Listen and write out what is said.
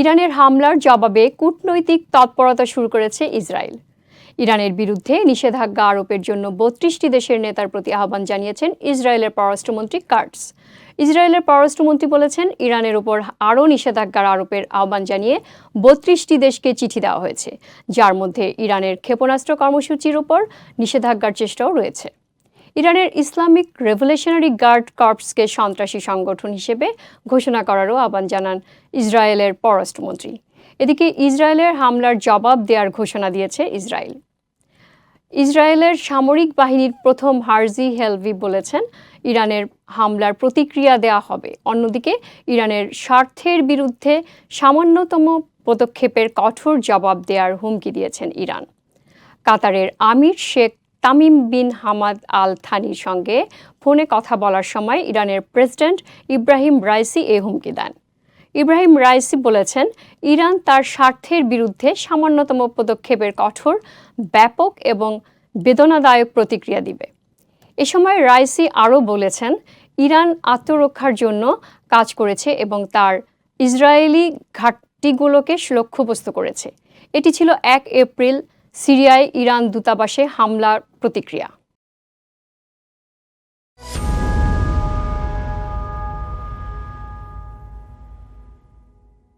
ইরানের হামলার জবাবে কূটনৈতিক তৎপরতা শুরু করেছে ইসরায়েল। ইরানের বিরুদ্ধে নিষেধাজ্ঞা আরোপের জন্য বত্রিশটি দেশের নেতার প্রতি আহ্বান জানিয়েছেন ইসরায়েলের পররাষ্ট্রমন্ত্রী কার্টস। ইসরায়েলের পররাষ্ট্রমন্ত্রী বলেছেন, ইরানের উপর আরও নিষেধাজ্ঞার আরোপের আহ্বান জানিয়ে বত্রিশটি দেশকে চিঠি দেওয়া হয়েছে, যার মধ্যে ইরানের ক্ষেপণাস্ত্র কর্মসূচির উপর নিষেধাজ্ঞার চেষ্টাও রয়েছে। ইরানের ইসলামিক রেভলিউশনারি গার্ড কর্পসকে সন্ত্রাসী সংগঠন হিসেবে ঘোষণা করারও আহ্বান জানান ইসরায়েলের পররাষ্ট্রমন্ত্রী। এদিকে ইসরায়েলের হামলার জবাব দেওয়ার ঘোষণা দিয়েছে ইসরায়েল। ইসরায়েলের সামরিক বাহিনীর প্রথম হার্জি হেলভি বলেছেন, ইরানের হামলার প্রতিক্রিয়া দেওয়া হবে। অন্যদিকে, ইরানের স্বার্থের বিরুদ্ধে সামান্যতম পদক্ষেপের কঠোর জবাব দেওয়ার হুমকি দিয়েছেন ইরান। কাতারের emir Sheikh Tamim bin Hamad Al থানির সঙ্গে ফোনে কথা বলার সময় ইরানের প্রেসিডেন্ট ইব্রাহিম রাইসি এ হুমকি দেন। ইব্রাহিম রাইসি বলেছেন, ইরান তার স্বার্থের বিরুদ্ধে সামান্যতম পদক্ষেপের কঠোর, ব্যাপক এবং বেদনাদায়ক প্রতিক্রিয়া দিবে। এ সময় রাইসি আরও বলেছেন, ইরান আত্মরক্ষার জন্য কাজ করেছে এবং তার ইসরায়েলি ঘাটতিগুলোকে লক্ষ্যবস্তু করেছে। এটি ছিল এক এপ্রিল সিরিয়ায় ইরান দূতাবাসে হামলার প্রতিক্রিয়া।